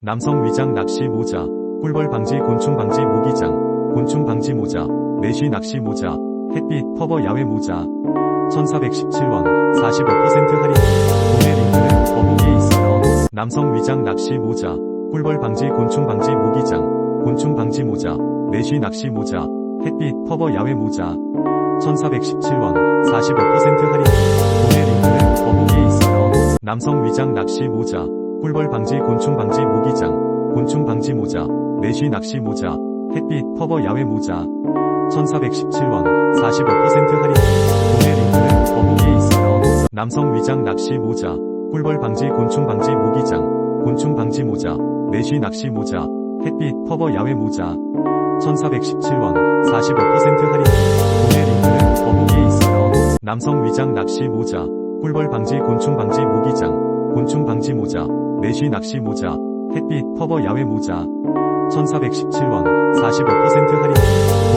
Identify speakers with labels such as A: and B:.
A: 남성 위장 낚시 모자, 꿀벌 방지 곤충 방지 모기장, 곤충 방지 모자, 매쉬 낚시 모자, 햇빛 커버 야외 모자, 1417원, 45% 할인. 구매 링크는 더보기에 있어요. 남성 위장 낚시 모자, 꿀벌 방지 곤충 방지 모기장, 곤충 방지 모자, 매쉬 낚시 모자, 햇빛 커버 야외 모자, 1417원, 45% 할인. 구매 링크는 더보기에 있어요. 남성 위장 낚시 모자, 꿀벌 방지 곤충 방지 모기장, 곤충 방지 모자, 매쉬 낚시 모자, 햇빛 커버 야외 모자, 1417원, 45% 할인. 구매 링크는 더보기에 있어요. 남성 위장 낚시 모자, 꿀벌 방지 곤충 방지 모기장, 곤충 방지 모자, 매쉬 낚시 모자, 햇빛 커버 야외 모자, 1417원, 45% 할인. 구매 링크는 더보기에 있어요. 남성 위장 낚시 모자, 꿀벌 방지 곤충 방지 모기장, 곤충 방지 모자, 매쉬 낚시 모자, 햇빛 커버 야외 모자, 1417원, 45% 할인.